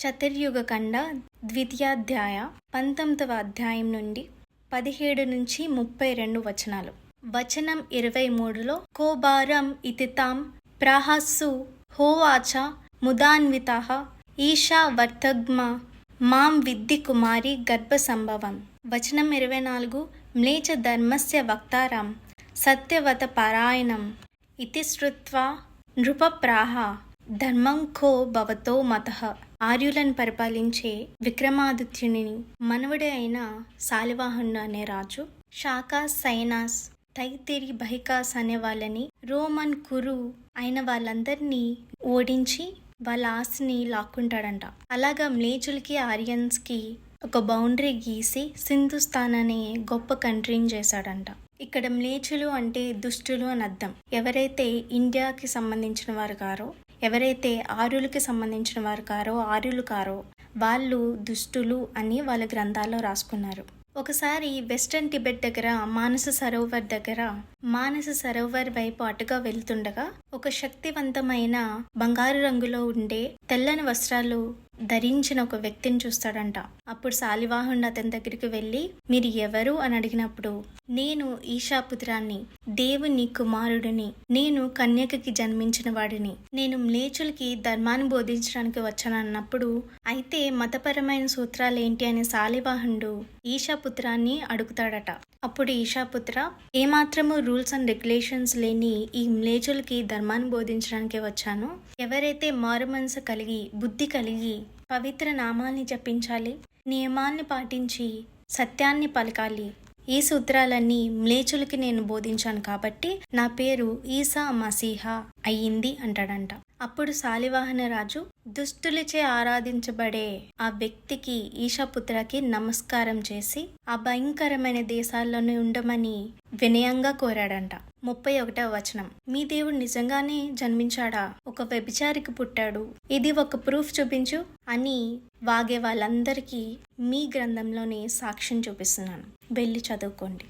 చతుర్యుగ ఖండ ద్వితీయాధ్యాయ పంతొమ్మిదవ అధ్యాయం నుండి పదిహేడు నుంచి ముప్పై రెండు వచనాలు. వచనం ఇరవై మూడులో కోబారం ఇతితాం ప్రాహస్సు హోవాచ ముదాన్విత ఈశా వర్తగ్మ మాం విద్ది కుమారి గర్భ సంభవం వచనం ఇరవై నాలుగు మ్లేచ ధర్మస్య వక్తారం సత్యవత పారాయణం ఇతి శ్రుత్వా నృపప్రాహ ధర్మం ఖో భవతో మత. ఆర్యులను పరిపాలించే విక్రమాదిత్యుని మనవడే అయిన శాలివాహనుడు అనే రాజు శాకా సైనాస్ తైతిరి బహికాస్ అనే వాళ్ళని రోమన్ కురు అయిన వాళ్ళందరినీ ఓడించి వాళ్ళ ఆస్తిని లాక్కుంటాడంట. అలాగా మ్లేచులకి ఆర్యన్స్కి ఒక బౌండరీ గీసి సింధుస్థాన్ అనే గొప్ప కంట్రీని చేశాడంట. ఇక్కడ మ్లేచులు అంటే దుష్టులు అని అర్థం. ఎవరైతే ఇండియాకి సంబంధించిన వారు కారో ఎవరైతే ఆర్యులకి సంబంధించిన వారు కారో ఆర్యులు కారో వాళ్ళు దుష్టులు అని వాళ్ళ గ్రంథాల్లో రాసుకున్నారు. ఒకసారి వెస్టర్న్ టిబెట్ దగ్గర మానస సరోవర్ దగ్గర మానస సరోవర్ వైపు అటుగా వెళ్తుండగా ఒక శక్తివంతమైన బంగారు రంగులో ఉండే తెల్లని వస్త్రాలు ధరించిన ఒక వ్యక్తిని చూస్తాడంట. అప్పుడు శాలివాహనుడు అతని దగ్గరికి వెళ్ళి మీరు ఎవరు? అని అడిగినప్పుడు నేను ఈశాపుత్రాన్ని దేవుని కుమారుడిని నేను కన్యకకి జన్మించిన వాడిని. నేను మ్లేచులకి ధర్మాన్ని బోధించడానికి వచ్చానన్నప్పుడు అయితే మతపరమైన సూత్రాలు ఏంటి? అని శాలివాహనుడు ఈశాపుత్రాన్ని అడుగుతాడట. అప్పుడు ఈశాపుత్ర ఏమాత్రము రూల్స్ అండ్ రెగ్యులేషన్స్ లేని ఈ మ్లేచులకి ధర్మాన్ని బోధించడానికి వచ్చాను. ఎవరైతే మారు మనసు కలిగి బుద్ధి కలిగి పవిత్ర నామాల్ని జపించాలి నియమాల్ని పాటించి సత్యాన్ని పలకాలి ఈ సూత్రాలన్నీ మ్లేచులకి నేను బోధించాను కాబట్టి నా పేరు ఈసా మసీహా అయ్యింది అంటాడంట. అప్పుడు శాలివాహన రాజు దుష్టులచే ఆరాధించబడే ఆ వ్యక్తికి ఈశాపుత్రకి నమస్కారం చేసి ఆ భయంకరమైన దేశాల్లోనే ఉండమని వినయంగా కోరాడంట. ముప్పై ఒకటవ వచనం. మీ దేవుడు నిజంగానే జన్మించాడా? ఒక వ్యభిచారికి పుట్టాడు. ఇది ఒక ప్రూఫ్ చూపించు అని వాగే వాళ్ళందరికీ మీ గ్రంథంలోనే సాక్ష్యం చూపిస్తున్నాను. వెళ్ళి చదువుకోండి.